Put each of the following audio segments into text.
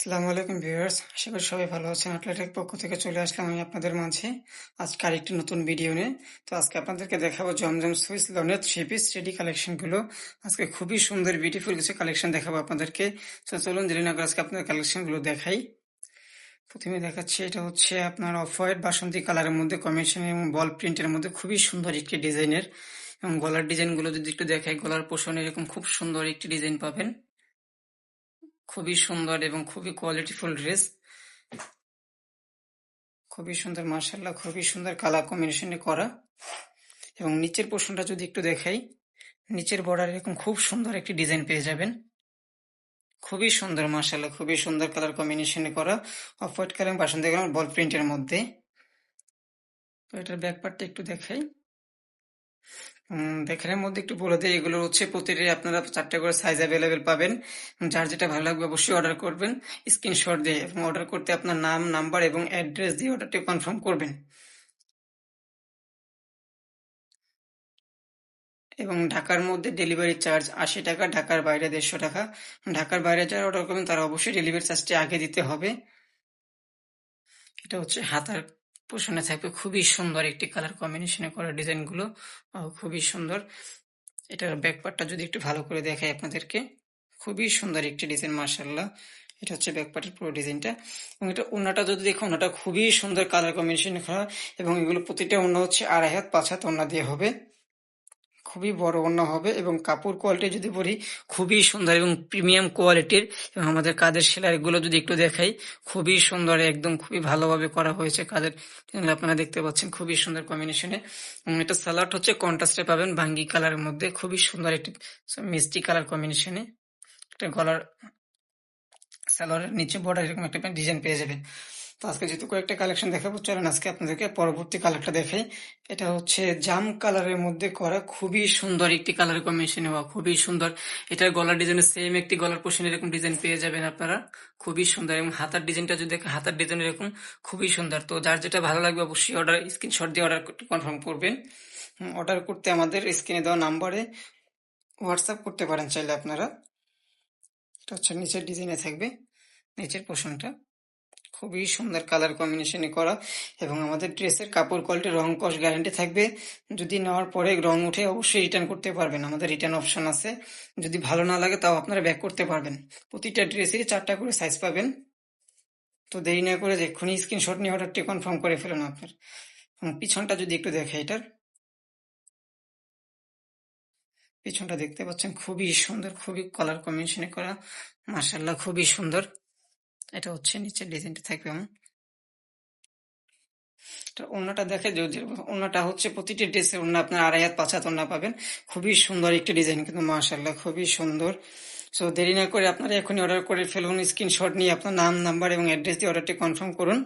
আসসালামু আলাইকুম ভিউয়ার্স। আশা করি সবাই ভালো আছেন। আটলাটেক পক্ষ থেকে চলে আসলাম আমি আপনাদের মাঝে। আজকে আরেকটি নতুন ভিডিও নিয়ে। তো আজকে আপনাদেরকে দেখাবো জমজম সুইস লোনের থ্রি পিস রেডি কালেকশনগুলো আজকে খুবই সুন্দর বিউটিফুল কিছু কালেকশন দেখাবো আপনাদেরকে। তো চলুন দেরি না আজকে আপনাদের কালেকশনগুলো দেখাই। প্রথমে দেখাচ্ছি, এটা হচ্ছে আপনার অফ হোয়াইট বাসন্তী কালারের মধ্যে কম্বিনেশন এবং বল প্রিন্টের মধ্যে খুবই সুন্দর একটি ডিজাইনের এবং গলার ডিজাইনগুলো যদি একটু দেখাই, গলার পোষণ এরকম খুব সুন্দর একটি ডিজাইন পাবেন। খুবই সুন্দর এবং খুবই কোয়ালিটিফুল ড্রেস খুবই সুন্দর মার্শাল্লাহ খুবই সুন্দর কালার কম্বিনেশনে করা। এবং নিচের পোর্শনটা যদি একটু দেখাই, নিচের বর্ডার এরকম খুব সুন্দর একটি ডিজাইন পেয়ে যাবেন। খুবই সুন্দর মার্শাল্লাহ খুবই সুন্দর কালার কম্বিনেশনে করা। অফ হোয়াইট কালার বাসন্তী কালার বল প্রিন্টের মধ্যে। তো এটার ব্যাক পার্টটা একটু দেখাই। দেখানোর মধ্যে একটু বলে দিই, এগুলো হচ্ছে প্রতিটি আপনারা চারটে করে সাইজ অ্যাভেলেবেল পাবেন। যার যেটা ভালো লাগবে অবশ্যই অর্ডার করবেন। স্ক্রিনশট দিয়ে এবং অর্ডার করতে আপনার নাম নাম্বার এবং অ্যাড্রেস দিয়ে অর্ডারটি কনফার্ম করবেন। এবং ঢাকার মধ্যে ডেলিভারি চার্জ আশি টাকা, ঢাকার বাইরে দেড়শো টাকা। ঢাকার বাইরে যারা অর্ডার করবেন, তারা অবশ্যই ডেলিভারি চার্জটি আগে দিতে হবে। এটা হচ্ছে হাতার পোষণে থাকবে। খুবই সুন্দর একটি কালার কম্বিনেশনে করা ডিজাইনগুলো খুবই সুন্দর। এটার ব্যাকপার্টটা যদি একটু ভালো করে দেখাই আপনাদেরকে। খুবই সুন্দর একটি ডিজাইন মার্শাল্লাহ এটা হচ্ছে ব্যাকপার্টের পুরো ডিজাইনটা এবং এটা ওনাটা যদি দেখো ওনাটা খুবই সুন্দর কালার কম্বিনেশন করা। এবং এগুলো প্রতিটা ওনা হচ্ছে আড়াই হাত, পাঁচ হাত ওনা দিয়ে হবে। খুবই বড় ওড়না হবে এবং কাপড় কোয়ালিটি যদি বলি, খুবই সুন্দর এবং প্রিমিয়াম কোয়ালিটির এবং আমাদের কাদের সেলাইগুলো যদি একটু দেখাই, খুবই সুন্দর, একদম খুবই ভালোভাবে করা হয়েছে কাদের আপনারা দেখতে পাচ্ছেন, খুবই সুন্দর কম্বিনেশনে এটা সালাড হচ্ছে কন্ট্রাস্টে পাবেন, ভাঙ্গি কালারের মধ্যে, খুবই সুন্দর একটি মিষ্টি কালার কম্বিনেশনে একটা গলার সালোয়ারের নিচে বর্ডার এরকম একটা ডিজাইন পেয়ে যাবেন। তো আজকে যেহেতু কয়েকটা কালেকশন দেখাবো, চলেন আজকে আপনাদেরকে পরবর্তী কালারটা দেখাই। এটা হচ্ছে জাম কালারের মধ্যে করা খুবই সুন্দর একটি কালার কম্বিনেশন হওয়া খুবই সুন্দর। এটার গলার ডিজাইনের সেম একটি গলার পোষণ এরকম ডিজাইন পেয়ে যাবেন আপনারা। খুবই সুন্দর এবং হাতার ডিজাইনটা যদি দেখেন হাতার ডিজাইন এরকম, খুবই সুন্দর। তো যার যেটা ভালো লাগবে অবশ্যই অর্ডার স্ক্রিনশট দিয়ে অর্ডার কনফার্ম করবেন। অর্ডার করতে আমাদের স্ক্রিনে দেওয়া নাম্বারে হোয়াটসঅ্যাপ করতে পারেন চাইলে আপনারা। এটা হচ্ছে নিচের ডিজাইনে থাকবে, নিচের পোষণটা খুবই সুন্দর কালার কম্বিনেশনে করা এবং আমাদের ড্রেসের কাপড় কোয়ালিটি রং কস গ্যারান্টি থাকবে। যদি নেওয়ার পরে রং উঠে অবশ্যই রিটার্ন করতে পারবেন। আমাদের রিটার্ন অপশন আছে। যদি ভালো না লাগে তাও আপনারা ব্যাক করতে পারবেন। প্রতিটা ড্রেসেরই চারটা করে সাইজ পাবেন। তো দেরি না করে এক্ষুনি স্ক্রিনশট নিয়ে অর্ডারটি কনফার্ম করে ফেলুন আপনার। পিছনটা যদি একটু দেখে এটার। পিছনটা দেখতে পাচ্ছেন খুবই সুন্দর, খুবই কালার কম্বিনেশনে করা। মার্শাল্লাহ খুবই সুন্দর। এটা হচ্ছে নিচের ডিজাইনটা থাকবে এমন অন্যটা দেখে অন্যটা হচ্ছে প্রতিটি ড্রেসে অন্য আপনার আড়াই হাত, পাঁচ হাত অন্য পাবেন। খুবই সুন্দর একটি ডিজাইন কিন্তু মাশাল্লাহ খুবই সুন্দর। সো দেরি না করে আপনারা এখনই অর্ডার করে ফেলুন, স্ক্রিনশট নিয়ে আপনার নাম, নাম্বার এবং অ্যাড্রেস দিয়ে অর্ডারটি কনফার্ম করুন।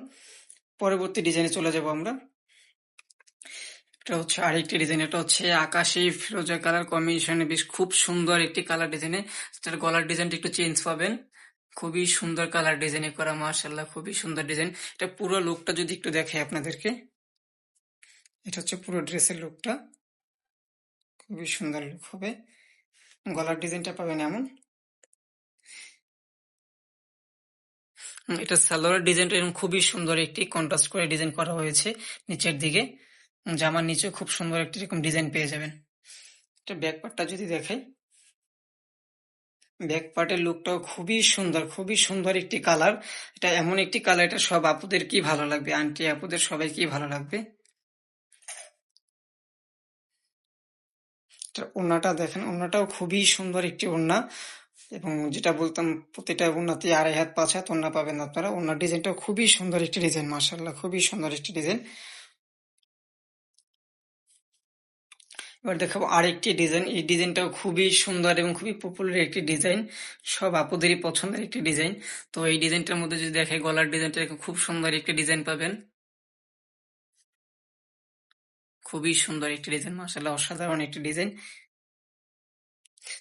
পরবর্তী ডিজাইনে চলে যাব আমরা। এটা হচ্ছে আরেকটি ডিজাইন, এটা হচ্ছে আকাশি ফিরোজা কালার কম্বিনেশনে বেশ খুব সুন্দর একটি কালার ডিজাইনে। গলার ডিজাইনটা একটু চেঞ্জ পাবেন। খুবই সুন্দর কালার ডিজাইনে করা মার্শাল্লাহ খুবই সুন্দর ডিজাইন এটা পুরো লুকটা যদি একটু দেখে আপনাদেরকে। এটা হচ্ছে পুরো ড্রেসের লুকটা খুবই সুন্দর লুক হবে। গলার ডিজাইনটা পাবেন এমন। এটা সালোয়ার ডিজাইনটা এরকম খুবই সুন্দর একটি কন্ট্রাস্ট করে ডিজাইন করা হয়েছে নিচের দিকে। জামার নিচে খুব সুন্দর একটি এরকম ডিজাইন পেয়ে যাবেন। এটা ব্যাক পার্টটা যদি দেখাই। ব্যাক পার্টের লুকটাও খুবই সুন্দর খুবই সুন্দর একটি কালার। এটা এমন একটি কালার, এটা সব আপুদের কি ভালো লাগবে? আন্টি আপুদের সবাই কি ভালো লাগবে? ওনাটা দেখেন ওনাটাও খুবই সুন্দর একটি ওনা এবং যেটা বলতাম, প্রতিটা ওনাতে আড়াই হাত, পাঁচ হাত ওনা পাবেন আপনারা। ওনার ডিজাইনটাও খুবই সুন্দর একটি ডিজাইন মার্শাল্লাহ খুবই সুন্দর একটি ডিজাইন। এবার দেখাবো আরেকটি ডিজাইন এই ডিজাইনটাও খুবই সুন্দর এবং খুবই পপুলার একটি ডিজাইন সব আপুদেরই পছন্দের একটি ডিজাইন তো এই ডিজাইনটার মধ্যে যদি দেখে গলার ডিজাইনটা খুব সুন্দর একটি ডিজাইন পাবেন। খুবই সুন্দর একটি ডিজাইন মাসাল্লাহ অসাধারণ একটি ডিজাইন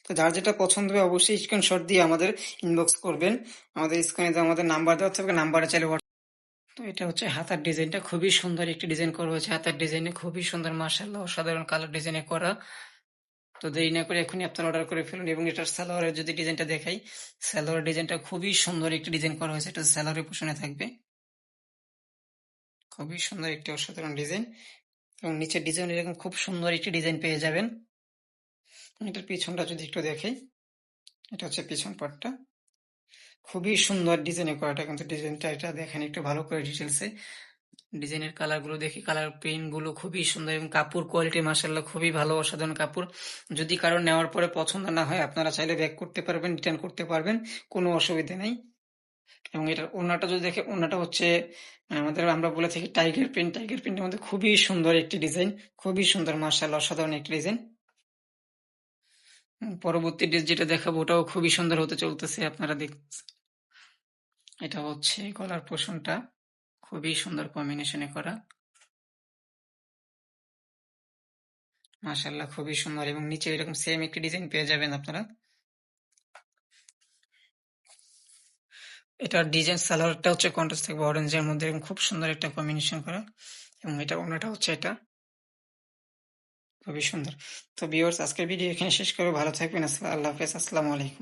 তো যার যেটা পছন্দ হবে, অবশ্যই স্ক্রিনশট দিয়ে আমাদের ইনবক্স করবেন। আমাদের স্ক্রিনে আমাদের নাম্বার দেওয়া থাকবে নাম্বারে চাইলে তো এটা হচ্ছে হাতার ডিজাইনটা খুবই সুন্দর একটি ডিজাইন করা হয়েছে। হাতার ডিজাইনে খুবই সুন্দর মার্শাল্লাহ অসাধারণ কালার ডিজাইনে করা। তো দেরি না করে এখনই আপনারা অর্ডার করে ফেলুন এবং এটার সালোয়ারের যদি ডিজাইনটা দেখাই সালোয়ারের ডিজাইনটা খুবই সুন্দর একটি ডিজাইন করা হয়েছে। এটা স্যালোয়ারের পোষণে থাকবে। খুবই সুন্দর একটি অসাধারণ ডিজাইন এবং নিচের ডিজাইন এরকম খুব সুন্দর একটি ডিজাইন পেয়ে যাবেন। এটার পিছনটা যদি একটু দেখাই, এটা হচ্ছে পিছন পাটটা। খুবই সুন্দর ডিজাইনে করাটা কিন্তু ডিজাইনটা এটা দেখেন একটু ভালো করে ডিটেলসে ডিজাইনের কালারগুলো দেখি কালারগুলো খুবই সুন্দর এবং কাপড় কোয়ালিটি মাসাল্লাহ খুবই ভালো, অসাধারণ কাপড়। যদি কারও নেওয়ার পরে পছন্দ না হয়, আপনারা চাইলে ব্যাক করতে পারবেন রিটার্ন করতে পারবেন, কোনো অসুবিধা নেই। এবং এটার ওনাটা যদি দেখে ওনাটা হচ্ছে, আমাদের, আমরা বলে থাকি টাইগার প্রিন্ট টাইগার প্রিন্টের মধ্যে খুবই সুন্দর একটি ডিজাইন খুবই সুন্দর মার্শাল অসাধারণ একটি ডিজাইন পরবর্তী ড্রেস যেটা দেখাবো, ওটাও খুবই সুন্দর হতে চলতেছে, আপনারা দেখ এটা হচ্ছে গলার পোষণটা। খুবই সুন্দর কম্বিনেশনে করা। মাশাল্লাহ খুবই সুন্দর এবং নিচে এরকম সেম একটি ডিজাইন পেয়ে যাবেন আপনারা। এটার ডিজাইন সালোয়ারটা হচ্ছে কন্ট্রাস্ট থাকবে অরেঞ্জের মধ্যে এরকম খুব সুন্দর একটা কম্বিনেশন করা এবং এটা ওনাটা হচ্ছে এটা। খুবই সুন্দর। তো ভিউয়ার্স আজকের ভিডিও এখানে শেষ করে ভালো থাকবেন। আল্লাহ হাফেজ। আসসালামু আলাইকুম।